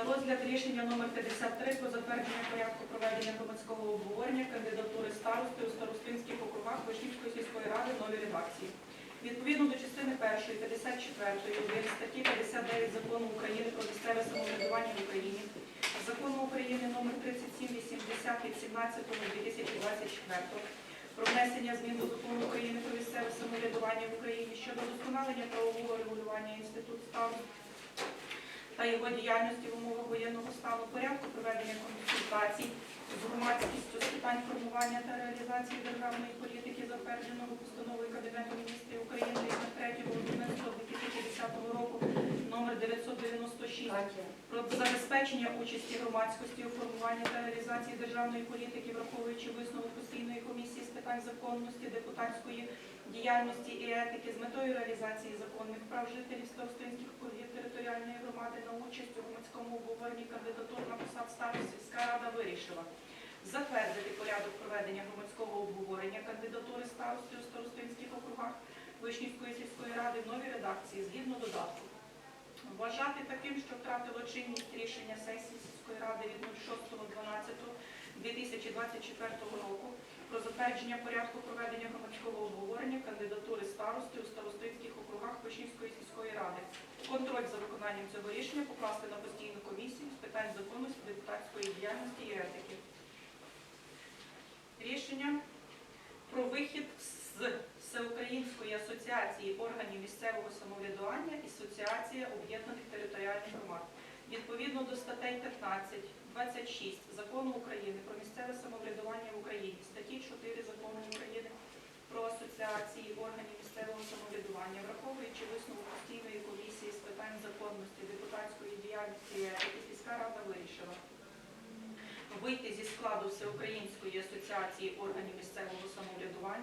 На розгляд рішення номер 53 про затвердження порядку проведення громадського обговорення кандидатури старости у старостинських округах Вишнівської сільської ради в новій редакції. Відповідно до частини 1 54 статті 59 Закону України про місцеве самоврядування в Україні, Закону України номер 3780 від 17.2024 про внесення змін до Закону України про місцеве самоврядування в Україні щодо вдосконалення правового регулювання інституту старост та його діяльності в умовах воєнного стану, порядку проведення консультацій з громадськістю з питань формування та реалізації державної політики, затвердженого постановою Кабінету міністрів України 996 про забезпечення участі громадськості у формуванні та реалізації державної політики, враховуючи висновок постійної комісії з питань законності, депутатської діяльності і етики з метою реалізації законних прав жителів Старостинських округів територіальної громади на участь у громадському обговоренні кандидатур на посад старост сільська рада вирішила затвердити порядок проведення громадського обговорення кандидатури старости у Старостинських округах Вишнівської сільської ради в новій редакції згідно додатку. Вважати таким, що втратило чинність рішення сесії сільської ради від 06.12.2024 року про затвердження порядку проведення громадського обговорення кандидатури старости у старостинських округах Вишнівської сільської ради. Контроль за виконанням цього рішення покласти на постійну комісію з питань законності, депутатської діяльності і етики. Рішення про вихід з Всеукраїнської асоціації органів місцевого самоврядування і Асоціація об'єднаних територіальних громад. Відповідно до статей 15, 26 Закону України про місцеве самоврядування в Україні, статті 4 Закону України про асоціації органів місцевого самоврядування, враховуючи висновок постійної комісії з питань законності, депутатської діяльності і сільська рада вирішила вийти зі складу Всеукраїнської асоціації органів місцевого самоврядування